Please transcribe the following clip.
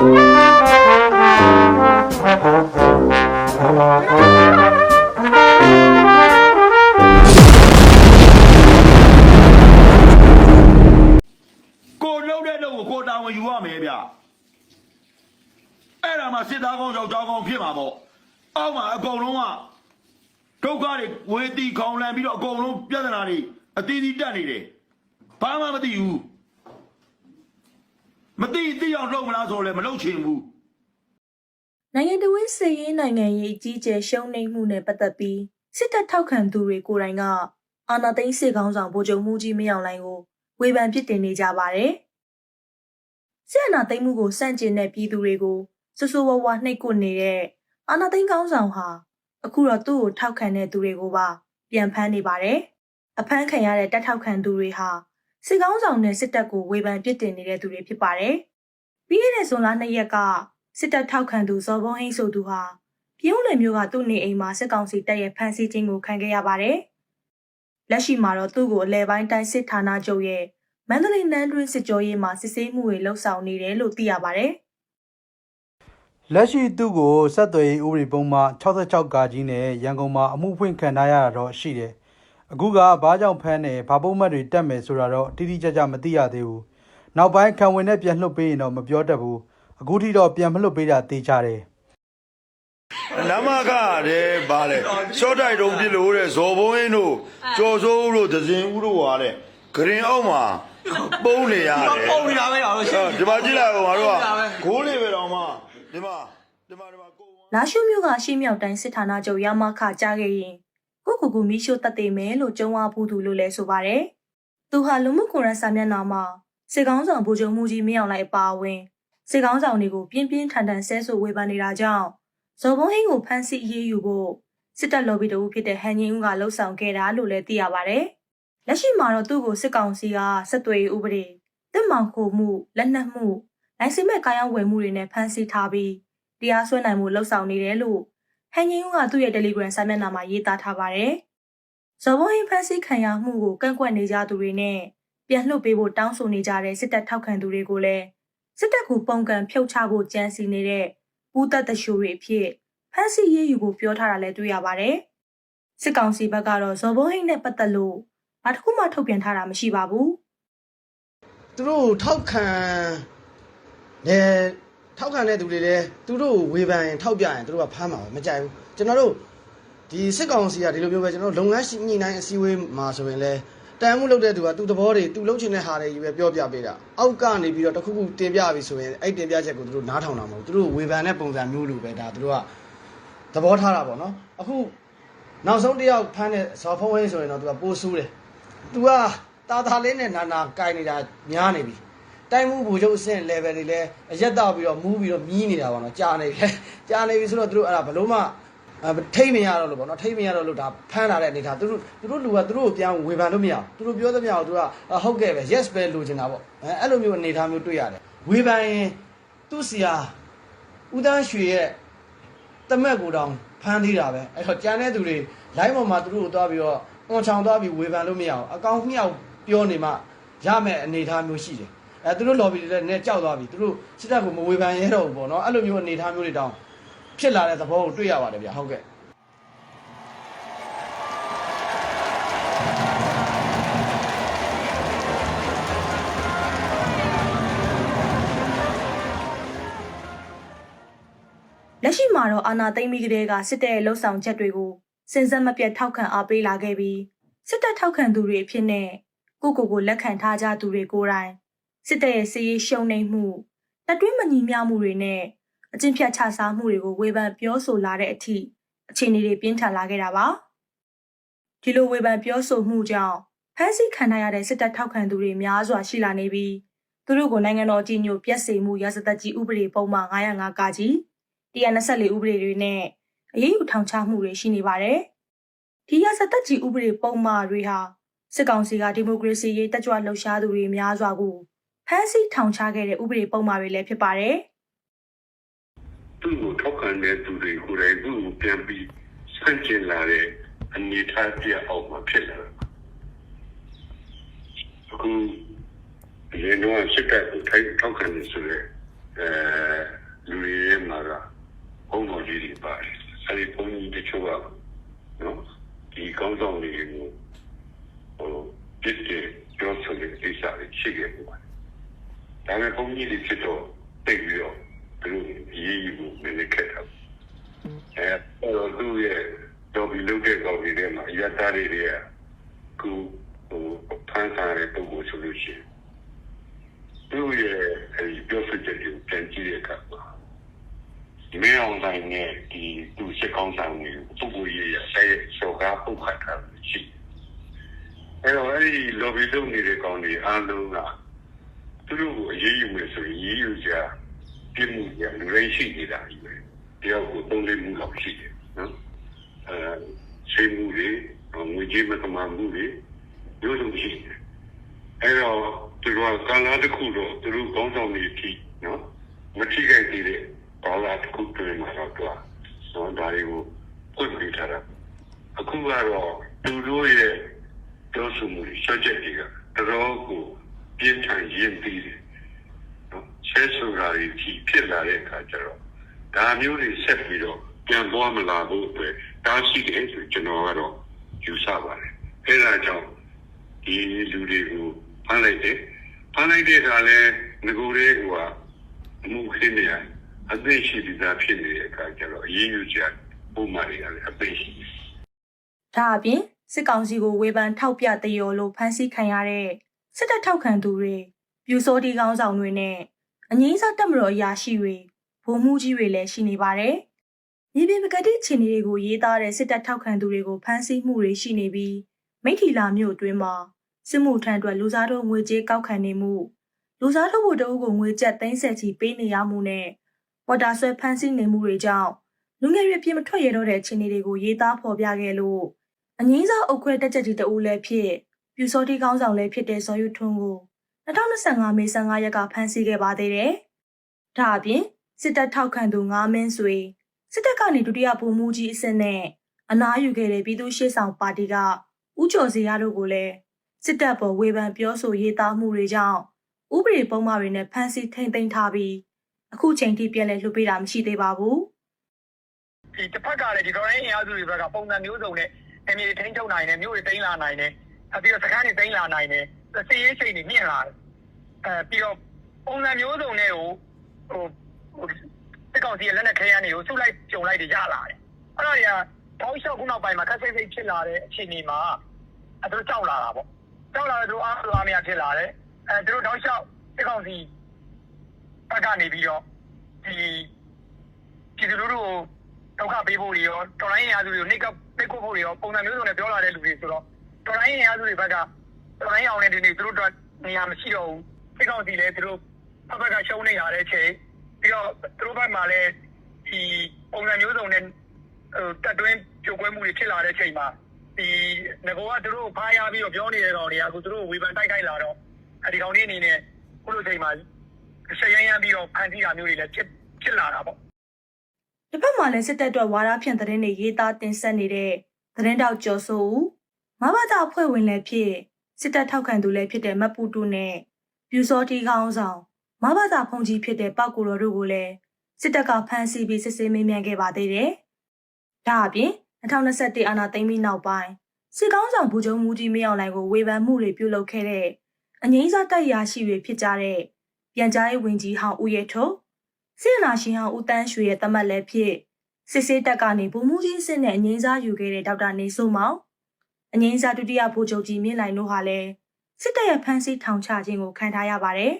ကိုလုံးတဲ့လုံးကိုကိုတာဝန်ယူရမယ်ဗျအဲ့ဒါမှစစ်သားကောင်းယောက်ျားကောင်းဖြစ်မှာပေါ့အောက်မှာအကုန်လုံးကဒုက္ခတွေဝေတီခေါင်လန်ပြီးတော့အကုန်လုံးပြဿနာတွေအတီးတီးတက်နေတယ်ဘာမှမသိဘူး မသိသိအောင်လုပ်မလားဆိုတော့လည်းမလုပ်ချင်ဘူးနိုင်ငံတော်ဝန်စစ်ရေးနိုင်ငံရေးအကြီးအကျယ်ရှုံးနိမ့်မှုနဲ့ပတ်သက်ပြီးစစ်တပ်ထောက်ခံသူတွေကိုယ်တိုင်ကအာဏာသိမ်းစစ်ကောင်းဆောင်ဗိုလ်ချုပ်မှုကြီးမင်းအောင်လှိုင်ကိုဝေဖန်ပစ်တင်နေကြပါတယ်။စစ်အာဏာသိမ်းမှုကိုစန့်ကျင်တဲ့ပြည်သူတွေကိုဆူဆူဝါးဝါနှိပ်ကွပ်နေတဲ့အာဏာသိမ်းကောင်းဆောင်ဟာအခုတော့သူ့ကိုထောက်ခံတဲ့သူတွေကိုပါပြန်ဖမ်းနေပါတယ်။အဖမ်းခံရတဲ့တပ်ထောက်ခံသူတွေဟာ စစ်ကောင်းဆောင်နဲ့စစ်တပ်ကိုဝေဖန်ပစ်တင်နေတဲ့သူတွေဖြစ်ပါတယ်။ပြီးခဲ့တဲ့ဇွန်လ2ရက်ကစစ်တပ်ထောက်ခံသူဇော်ဘုံဟိန်းဆိုသူဟာပြုံးလယ်မျိုးကသူ့နေအိမ်မှာစစ်ကောင်စီတပ်ရဲ့ဖမ်းဆီးခြင်းကိုခံခဲ့ရပါတယ်။လက်ရှိမှာတော့သူ့ကိုအလဲပိုင်းတိုင်းစစ်ဌာနချုပ်ရဲ့မန္တလေးနန်းတွင်းစစ်ကြောရေးမှာစစ်ဆေးမှုတွေလှုပ်ဆောင်နေတယ်လို့သိရပါတယ်။လက်ရှိသူ့ကိုဆက်သွယ်ရေးဥပဒေပုံမှ66ကာကြီးနဲ့ရန်ကုန်မှာအမှုဖွင့်ခံထားရတာတော့ရှိတယ်။ အခုကဘာကြောင့်ဖမ်းတယ်ဘာပုံမှတ်တွေတက်မယ်ဆိုတာတော့တိတိကျကျမသိရသေးဘူး။နောက်ပိုင်းခံဝင်နဲ့ပြန်လှုပ်ပေးရင်တော့မပြောတတ်ဘူး။အခုထိတော့ပြန်မလှုပ်ပေးတာသိကြတယ်နမကတဲ့ဗာလေရှော့တိုက်တုံးပြစ်လို့တဲ့ဇော်ဘုံင်းတို့ကြော်စိုးဦးတို့ဒဇင်ဦးတို့ဟာတဲ့ဂရင်အောက်မှာပုံးနေရတယ်ပုံနေတာပဲပါလို့ရှိဒီမှာကြည့်လိုက်အောင်ငါတို့ကဂိုးလေးပဲတော့မှဒီမှာဒီမှာဒီမှာကိုလာရှုမျိုးကရှေ့မြောက်တိုင်းစစ်ဌာနချုပ်ရမခကြားခဲ့ရင် ကိုကူကူမီရှိုးတက်သိမယ်လို့ကြုံဝါဘူးသူလို့လည်းဆိုပါတယ်။သူဟာလူမှုကွန်ရက်စာမျက်နှာမှာစစ်ကောင်းဆောင်ဗိုလ်ချုပ်မှုကြီးမင်းအောင်လှိုင်အပါအဝင်စစ်ကောင်းဆောင်တွေကိုပြင်းပြင်းထန်ထန်ဆဲဆိုဝေဖန်နေတာကြောင့်ဇော်ဘုံဟင်းကိုဖမ်းဆီးအရေးယူဖို့စစ်တပ်လော်ဘီတအုပ်ဖြစ်တဲ့ဟန်ရင်ဦးကလှုံ့ဆော်ခဲ့တာလို့လည်းသိရပါတယ်။လက်ရှိမှာတော့သူ့ကိုစစ်ကောင်စီကစစ်သွေးဥပဒေတစ်မောင်ခိုမှုလက်နက်မှုလိုင်စင်မဲ့ကာယဝယ်မှုတွေနဲ့ဖမ်းဆီးထားပြီးတရားစွဲနိုင်မှုလှုပ်ဆောင်နေတယ်လို့ ဟန်ရင်ဦးကသူ့ရဲ့ Telegram စာမျက်နှာမှာရေးသားထားပါတယ်။ဇော်ဘုံဟင်းဖန်ဆီးခံရမှုကိုကန့်ကွက်နေကြသူတွေနဲ့ပြန်လှုပ်ပေးဖို့တောင်းဆိုနေကြတဲ့စစ်တပ်ထောက်ခံသူတွေကိုလည်းစစ်တပ်ကပုံကံဖြုတ်ချဖို့ကြံစီနေတဲ့ပူးသက်တရှိုးတွေအဖြစ်ဖမ်းဆီးရေးယူဖို့ပြောထားတာလည်းတွေ့ရပါတယ်။စစ်ကောင်စီဘက်ကတော့ဇော်ဘုံဟင်းနဲ့ပတ်သက်လို့ဘာတစ်ခုမှထုတ်ပြန်ထားတာမရှိပါဘူး။သူတို့ထောက်ခံတယ် ထောက်ခံတဲ့သူတွေလည်းသူတို့ဝေဖန်ရင်ထောက်ပြရင်သူတို့ကဖမ်းမှာပဲမကြိုက်ဘူးကျွန်တော်တို့ဒီစစ်ကောင်စီကဒီလိုမျိုးပဲကျွန်တော်တို့လုပ်ငန်းရှိညှိနှိုင်းအစည်းအဝေးမှာဆိုရင်လည်းတန်မှုလုပ်တဲ့သူကသူသဘောတွေသူလုပ်ချင်တဲ့ဟာတွေကြီးပဲပြောပြပေးတာအောက်ကနေပြီးတော့တစ်ခုခုတင်ပြပြီဆိုရင်အဲ့တင်ပြချက်ကိုသူတို့နားထောင်တာမဟုတ်ဘူးသူတို့ဝေဖန်တဲ့ပုံစံမျိုးလိုပဲဒါသူတို့ကသဘောထားတာပေါ့နော်အခုနောက်ဆုံးတစ်ယောက်ဖမ်းတဲ့ဇော်ဖုံးဝင်းဆိုရင်တော့သူကပိုးဆူးတယ် तू ကတာတာလေးနဲ့နာနာကင်နေတာများနေပြီ တိုင်းမှုဘူချုပ်အဆင့် level တွေလည်းအရက်တော့ပြီးတော့မူးပြီးတော့မြီးနေတာပေါ့နော်ကြာနေပြီကြာနေပြီဆိုတော့သူတို့အဲ့ဒါဘလို့မှအဲထိတ်မရတော့လို့ပေါ့နော်ထိတ်မရတော့လို့ဒါဖမ်းလာတဲ့အနေထားသူတို့သူတို့လူကသူတို့ကိုပြန်ဝေဖန်လို့မရဘူးသူတို့ပြောသမျှကိုသူကဟုတ်ကဲ့ပဲ yes ပဲလိုချင်တာပေါ့အဲအဲ့လိုမျိုးအနေထားမျိုးတွေ့ရတယ်ဝေဖန်ရင်သူ့စီယာဦးတန်းရွှေရဲ့တမက်ကိုတောင်ဖမ်းသေးတာပဲအဲ့တော့ကြံတဲ့သူတွေ line ပေါ်မှာသူတို့ကိုသွားပြီးတော့အွန်ချောင်သွားပြီးဝေဖန်လို့မရအောင်အကောင့်မြောက်ပြောနေမှရမယ်အနေအထားမျိုးရှိတယ် အဲသူတို့ lobby တွေလည်းနည်းကြောက်သွားပြီသူတို့စစ်တပ်ကိုမဝေဖန်ရဲတော့ဘူးပေါ့နော်အဲ့လိုမျိုးအနေအထားမျိုးတွေတောင်ဖြစ်လာတဲ့သဘောကိုတွေ့ရပါတယ်ဗျဟုတ်ကဲ့လက်ရှိမှာတော့အာဏာသိမ်းပြီးကတည်းကစစ်တပ်ရဲ့လှုပ်ဆောင်ချက်တွေကိုစင်စက်မပြတ်ထောက်ခံအားပေးလာခဲ့ပြီးစစ်တပ်ထောက်ခံသူတွေအဖြစ်နဲ့ကိုကိုကိုလက်ခံထားကြသူတွေကိုယ်တိုင် စစ်တပ်ရဲ့စီးရေးရှုံနေမှုတပ်တွင်းမညီမျှမှုတွေနဲ့အကျင့်ဖြတ်ချစားမှုတွေကိုဝေဖန်ပြောဆိုလာတဲ့အထိအခြေအနေတွေပြင်းထန်လာခဲ့တာပါဒီလိုဝေဖန်ပြောဆိုမှုကြောင့်ဖမ်းဆီးခံရတဲ့စစ်တပ်ထောက်ခံသူတွေများစွာရှိလာနေပြီးသူတို့ကိုနိုင်ငံတော်အကြီးအကျယ်ပြက်စေမှုရာဇသက်ကြီးဥပဒေပုံမှန်905ကကြီး124ဥပဒေတွေနဲ့အရေးယူထောင်ချမှုတွေရှိနေပါတယ်။ဒီရစသက်ကြီးဥပဒေပုံမှန်တွေဟာစစ်ကောင်စီကဒီမိုကရေစီရေးတက်ကြွလှုပ်ရှားသူတွေများစွာကို ဖမ်းဆီးထောင်ချခဲ့တဲ့ဥပဒေပုံမှာတွေလည်းဖြစ်ပါတယ်။သူ့ကိုထောက်ခံတဲ့သူတွေကိုယ်တိုင်သူ့ကိုပြန်ပြီးဆန့်ကျင်လာတဲ့အနေထားပြအောက်မှာဖြစ်လာတာ။အခုရေနွားစစ်တပ်ကိုထိုက်ထောက်ခံနေဆိုရဲအဲလူတွေရဲ့မှာကဘုံတော်ကြီးတွေပါတယ်။အဲဒီဘုံကြီးတချို့ကနော်ဒီကောင်းဆောင်တွေကိုဟိုပြစ်တယ်ပြောဆိုတဲ့အိစာတွေရှိခဲ့ပါတယ် ဖြစ်တော့တိတ်ပြီးတော့သူတို့ရေးယူဖို့နည်းနည်းခက်တာအဲအဲ့တော့သူရဲ့တော့ဒီလုပ်တဲ့ကောင်တွေထဲမှာရတ္တတွေတွေကခုဟိုဖန်ဆာတဲ့ပုံကိုဆိုလို့ရှိရင်သူရဲ့အဲဒီပြောဆိုချက်ကိုပြန်ကြည့်တဲ့အခါမှာမင်းအောင်တိုင်းနဲ့ဒီသူစစ်ကောင်းဆောင်တွေပုဂ္ဂိုလ်ရေးရတဲ့စောကားပုတ်ခတ်တာရှိတယ်အဲ့တော့အဲ့ဒီ lobby လုပ်နေတဲ့ကောင်တွေအားလုံးက သူတို့ကိုအရေးယူမယ်ဆိုရင်ရေးယူကြပြမှုကြလူရင်းရှိနေတာကြီးပဲတယောက်ကိုသုံးလေးမှုလောက်ရှိတယ်နော်အဲရှိမှုတွေငွေကြေးမသမာမှုတွေမျိုးစုံရှိတယ်အဲ့တော့သူတို့ကကာလာတစ်ခုတော့သူတို့ကောင်းဆောင်နေပြီနော်မထိခိုက်သေးတဲ့ကာလာတစ်ခုတွေ့မှာတော့တော့တော့ဒါတွေကိုပွင့်ပြထားတာအခုကတော့သူတို့ရဲ့ပြောဆိုမှုတွေဆက်ချက်တွေကတော်တော်ကို ပြင်းထန်ရင်းပြီးတယ်နော်ဆဲဆိုတာတွေကြီးဖြစ်လာတဲ့အခါကျတော့ဒါမျိုးတွေဆက်ပြီးတော့ပြန်သွားမလာဘူးအတွက်ဒါရှိတယ်ဆိုကျွန်တော်ကတော့ယူဆပါတယ်အဲဒါကြောင့်ဒီလူတွေကိုဖမ်းလိုက်တယ်ဖမ်းလိုက်တဲ့အခါလဲငကိုယ်လေးဟိုကအမှုခင်းနေရအသိရှိပြီးသားဖြစ်နေတဲ့အခါကျတော့အရေးယူချက်ပုံမှန်တွေကလည်းအသိရှိတယ်ဒါအပြင်စစ်ကောင်စီကိုဝေဖန်ထောက်ပြတရော်လို့ဖမ်းဆီးခံရတဲ့ စစ်တပ်ထောက်ခံသူတွေပြူစောတီကောင်းဆောင်တွေနဲ့အငိမ့်စားတက်မတော်အရာရှိတွေဗိုလ်မှူးကြီးတွေလည်းရှိနေပါတယ်။မြေပြင်ပကတိခြေနေတွေကိုရေးသားတဲ့စစ်တပ်ထောက်ခံသူတွေကိုဖမ်းဆီးမှုတွေရှိနေပြီးမိထီလာမြို့အတွင်းမှာစစ်မှုထမ်းအတွက်လူစားတို့ငွေကြေးကောက်ခံနေမှုလူစားတို့ဘုတအုပ်ကိုငွေကျပ်30ချီပေးနေရမှုနဲ့ဝတာဆွဲဖမ်းဆီးနေမှုတွေကြောင့်လူငယ်တွေပြင်မထွက်ရတော့တဲ့အခြေအနေတွေကိုရေးသားဖော်ပြခဲ့လို့အငင်းစားအုပ်ခွဲတက်ချက်ကြီးတအူးလည်းဖြစ် ပြူစောတိကောင်းဆောင်လည်းဖြစ်တဲ့ဇော်ယူထွန်းကို2025မေ15ရက်ကဖမ်းဆီးခဲ့ပါသေးတယ်။ဒါအပြင်စစ်တပ်ထောက်ခံသူ9မင်းဆွေစစ်တပ်ကနေဒုတိယဗိုလ်မှူးကြီးအဆင့်နဲ့အနားယူခဲ့တဲ့ပြည်သူ့ရှေ့ဆောင်ပါတီကဥကျော်စီရတို့ကိုလည်းစစ်တပ်ပေါ်ဝေဖန်ပြောဆိုရေးသားမှုတွေကြောင့်ဥပဒေပုံမှန်တွေနဲ့ဖမ်းဆီးထိန်သိမ်းထားပြီးအခုချိန်ထိပြန်လည်လွှတ်ပေးတာမရှိသေးပါဘူး။ဒီတစ်ဖက်ကလည်းဒီဒေါ်ရင်းအင်အားစုတွေဘက်ကပုံစံမျိုးစုံနဲ့အမြေထိန်းချုပ်နိုင်တယ်မြို့တွေတင်းလာနိုင်တယ်အ ပြီးတော့စခန်းတွေတင်းလာနိုင်တယ်စီးရေးချိန်တွေမြင့်လာတယ်အဲပြီးတော့ပုံစံမျိုးစုံနဲ့ကိုဟိုဟိုစစ်ကောင်စီရဲ့လက်နက်ခဲယမ်းတွေကိုစုလိုက်ကြုံလိုက်တွေရလာတယ်အဲ့တော့ညာတောက်လျှောက်ခုနောက်ပိုင်းမှာခက်စိတ်စိတ်ဖြစ်လာတဲ့အခြေအနေမှာအဲတို့ကြောက်လာတာပေါ့ကြောက်လာတဲ့တို့အားအားမရဖြစ်လာတယ်အဲတို့တောက်လျှောက်စစ်ကောင်စီဘက်ကနေပြီးတော့ဒီပြည်သူလူထုကိုဒုက္ခပေးဖို့တွေရောတော်လိုင်းရင်အားစုတွေကိုနှိပ်ကပ်နှိပ်ကွပ်ဖို့တွေရောပုံစံမျိုးစုံနဲ့ပြောလာတဲ့လူတွေဆိုတော့ တော်လိုင်းရင်အားစုတွေဘက်ကတော်လိုင်းအောင်တဲ့ဒီနေ့သူတို့တော့နေရာမရှိတော့ဘူးစိတ်ကောင်းစီလဲသူတို့ဘက်ဘက်ကရှုံးနေရတဲ့အချိန်ပြီးတော့သူတို့ဘက်မှာလည်းဒီပုံစံမျိုးစုံနဲ့ဟိုတက်တွင်းကြိုကွဲမှုတွေဖြစ်လာတဲ့အချိန်မှာဒီငကောကသူတို့ဖားရပြီးတော့ပြောနေတဲ့ကောင်တွေကအခုသူတို့ဝေဖန်တိုက်ခိုက်လာတော့အဲဒီကောင်တွေအနေနဲ့ခုလိုချိန်မှာဆက်ရမ်းရမ်းပြီးတော့ဖန်တီးတာမျိုးတွေလည်းဖြစ်ဖြစ်လာတာပေါ့တစ်ဖက်မှာလည်းစစ်တပ်အတွက်ဝါဒဖြန့်သတင်းတွေရေးသားတင်ဆက်နေတဲ့သတင်းတောက်ကျော်စိုးဦး မဘာသာအဖွဲ့ဝင်လည်းဖြစ်စစ်တပ်ထောက်ခံသူလည်းဖြစ်တဲ့မပူတူနဲ့ပြူစောတီကောင်းဆောင်မဘာသာဖုန်ကြီးဖြစ်တဲ့ပောက်ကိုတော်တို့ကိုလည်းစစ်တပ်ကဖမ်းဆီးပြီးစစ်ဆေးမေးမြန်းခဲ့ပါသေးတယ်။ဒါအပြင်2021အာဏာသိမ်းပြီးနောက်ပိုင်းစစ်ကောင်းဆောင်ဘူဂျုံမူကြီးမင်းအောင်လှိုင်ကိုဝေဖန်မှုတွေပြုလုပ်ခဲ့တဲ့အငိမ့်စားတိုက်ရာရှိတွေဖြစ်ကြတဲ့ပြန်ကြားရေးဝန်ကြီးဟောင်းဦးရဲထုတ်စစ်အာဏာရှင်ဟောင်းဦးတန်းရွှေရဲ့တမတ်လည်းဖြစ်စစ်စေးတက်ကနေဗိုလ်မှူးကြီးစစ်နဲ့အငိမ့်စားယူခဲ့တဲ့ဒေါက်တာနေစိုးမောင် အငိမ့်စားဒုတိယဗိုလ်ချုပ်ကြီးမြင့်လိုင်တို့ဟာလည်းစစ်တပ်ရဲ့ဖမ်းဆီးထောင်ချခြင်းကိုခံထားရပါတယ်